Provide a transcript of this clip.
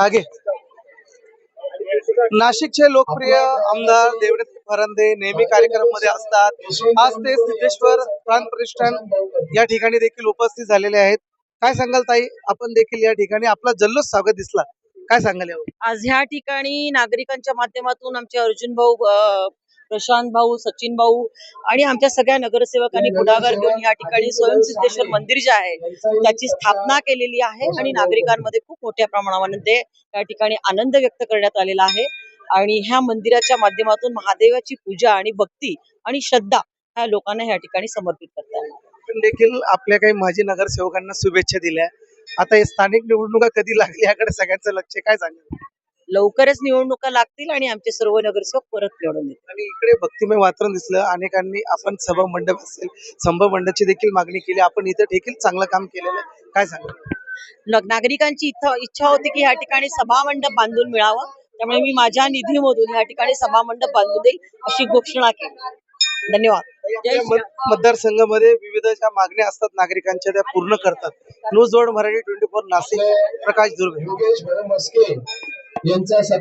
आगे। नाशिकचे लोकप्रिय आमदार देवदत्त फरंदे नेहमी कार्यक्रममध्ये असतात. आज ते सिद्धेश्वर प्राण प्रतिष्ठान या ठिकाणी देखील उपस्थित झालेले आहेत. काय सांगाल ताई? आपण देखील या ठिकाणी आपला जल्लोष स्वागत दिसला. काय सांगाल यावर? आज ह्या ठिकाणी नागरिकांच्या माध्यमातून आमचे अर्जुन भाऊ प्रशांत भाऊ सचिन भाऊ आणि आमच्या सगळ्या नगरसेवकांनी पुढाकार घेऊन या ठिकाणी स्वयंसिद्धेश्वर मंदिर जे आहे त्याची स्थापना केलेली आहे आणि नागरिकांमध्ये खूप मोठ्या प्रमाणामध्ये या ठिकाणी आनंद व्यक्त करण्यात आलेला आहे. आणि ह्या मंदिराच्या माध्यमातून महादेवाची पूजा आणि भक्ती आणि श्रद्धा ह्या लोकांना या ठिकाणी समर्पित करतात. आपण देखील आपल्या काही माजी नगरसेवकांना शुभेच्छा दिल्या. आता हे स्थानिक निवडणुका कधी लागली याकडे सगळ्यांचं लक्ष. काय सांगाल? लवकरच निवडणुका लागतील आणि आमचे सर्व नगरसेवक परत निवडून येतील. आणि इकडे भक्तिमय वातावरण दिसलं. अनेकांनी आपण सभा मंडप असेल सभा मंडपची देखील मागणी केली. आपण इथं देखील चांगलं काम केलेलं आहे. काय सांगाल? न- नागरिकांची इथं इच्छा होती की या ठिकाणी सभा मंडप बांधून मिळावं. त्यामुळे मी माझ्या निधीमधून या ठिकाणी सभा मंडप बांधून देईल अशी घोषणा केली. धन्यवाद. मतदारसंघामध्ये विविध ज्या मागण्या असतात नागरिकांच्या त्या पूर्ण करतात. News world Marathi twenty four Nashik Prakash Durg. यांचा सत्कार